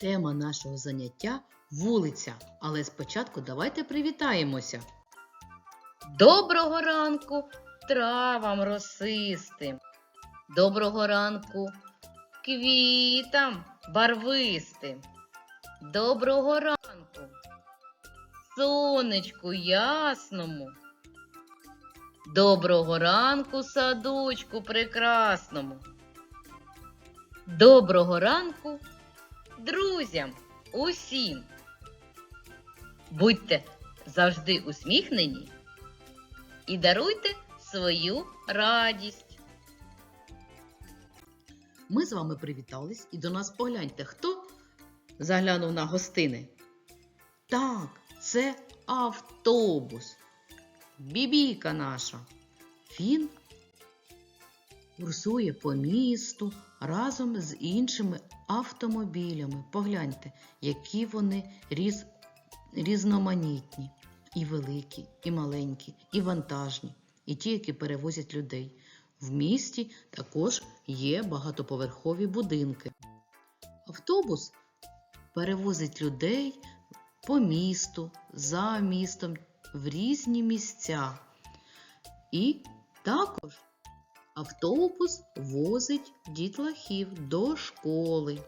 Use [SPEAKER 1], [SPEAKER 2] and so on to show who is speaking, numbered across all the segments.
[SPEAKER 1] Тема нашого заняття вулиця. Але спочатку давайте привітаємося. Доброго ранку травам росистим. Доброго ранку квітам барвистим. Доброго ранку сонечку ясному. Доброго ранку садочку прекрасному. Доброго ранку друзям усім. Будьте завжди усміхнені і даруйте свою радість. Ми з вами привітались і до нас погляньте, хто заглянув на гостини. Так, це автобус. Бібійка наша. Він курсує по місту разом з іншими автомобілями. Погляньте, які вони різ... різноманітні. І великі, і маленькі, і вантажні, і ті, які перевозять людей. В місті також є багатоповерхові будинки. Автобус перевозить людей по місту, за містом, в різні місця. І також автобус возить дітлахів до школи.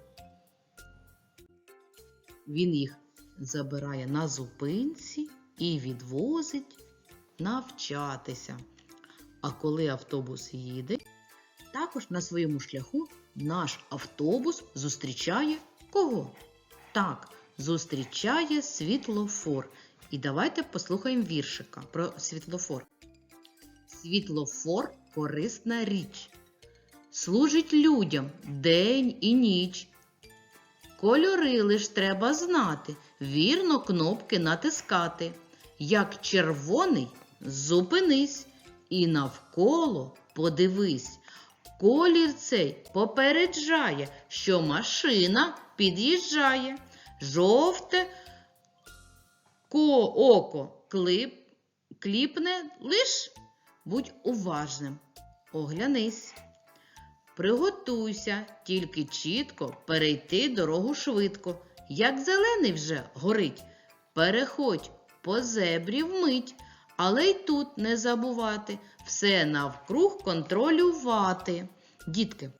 [SPEAKER 1] Він їх забирає на зупинці і відвозить навчатися. А коли автобус їде, також на своєму шляху наш автобус зустрічає кого? Так, зустрічає світлофор. І давайте послухаємо віршика про світлофор. Світлофор корисна річ. Служить людям день і ніч. Кольори лиш треба знати, вірно кнопки натискати. Як червоний, зупинись і навколо подивись. Колір цей попереджає, що машина під'їжджає. Жовте ко око клип, кліпне лиш будь уважним. Оглянись. Приготуйся, тільки чітко перейти дорогу швидко. Як зелений вже горить, переходь по зебрі вмить, але й тут не забувати все навкруг контролювати. Дітки,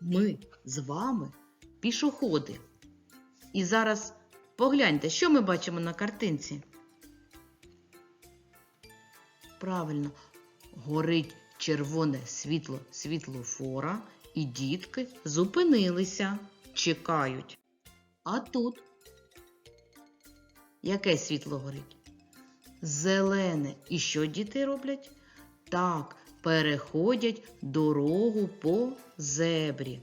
[SPEAKER 1] ми з вами пішоходи. І зараз погляньте, що ми бачимо на картинці. Правильно, горить червоне світло світлофора, і дітки зупинилися, чекають. А тут яке світло горить? Зелене. І що діти роблять? Так, переходять дорогу по зебрі.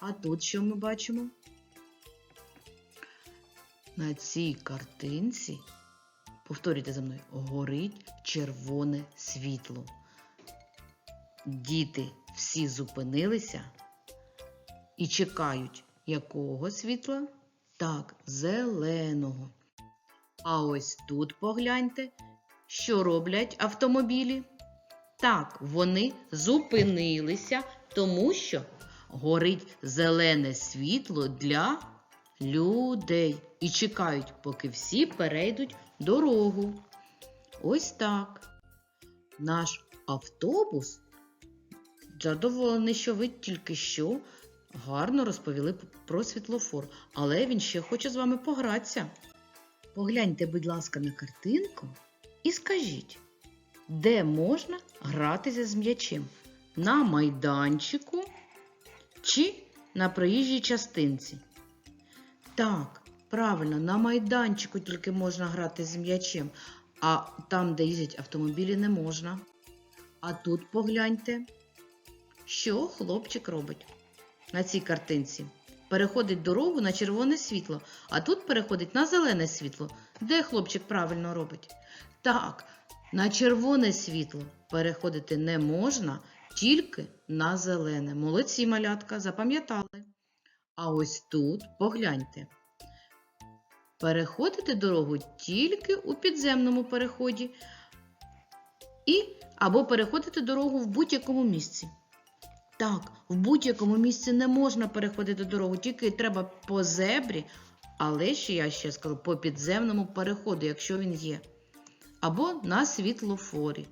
[SPEAKER 1] А тут що ми бачимо? На цій картинці, повторюйте за мною, горить червоне світло. Діти всі зупинилися і чекають якого світла? Так, зеленого. А ось тут погляньте, що роблять автомобілі. Так, вони зупинилися, тому що горить зелене світло для людей і чекають, поки всі перейдуть дорогу. Ось так. Наш автобус задоволений, що ви тільки що гарно розповіли про світлофор, але він ще хоче з вами погратися. Погляньте, будь ласка, на картинку і скажіть, де можна гратися з м'ячем? На майданчику чи на проїжджій частинці? Так, правильно, на майданчику тільки можна грати з м'ячем, а там, де їздять автомобілі, не можна. А тут погляньте, що хлопчик робить на цій картинці. Переходить дорогу на червоне світло, а тут переходить на зелене світло. Де хлопчик правильно робить? Так, на червоне світло переходити не можна, тільки на зелене. Молодці малятка, запам'ятали. А ось тут погляньте. Переходити дорогу тільки у підземному переході. І або переходити дорогу в будь-якому місці. Так, в будь-якому місці не можна переходити дорогу, тільки треба по зебрі, але ще я ще скажу по підземному переходу, якщо він є. Або на світлофорі.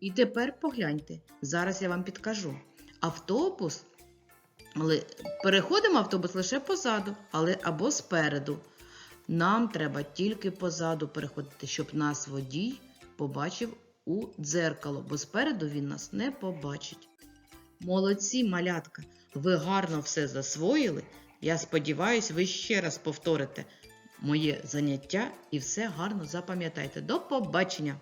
[SPEAKER 1] І тепер погляньте, зараз я вам підкажу. Автобус, але переходимо автобус лише позаду, але або спереду. Нам треба тільки позаду переходити, щоб нас водій побачив у дзеркало, бо спереду він нас не побачить. Молодці, малятка, ви гарно все засвоїли. Я сподіваюся, ви ще раз повторите моє заняття і все гарно запам'ятайте. До побачення!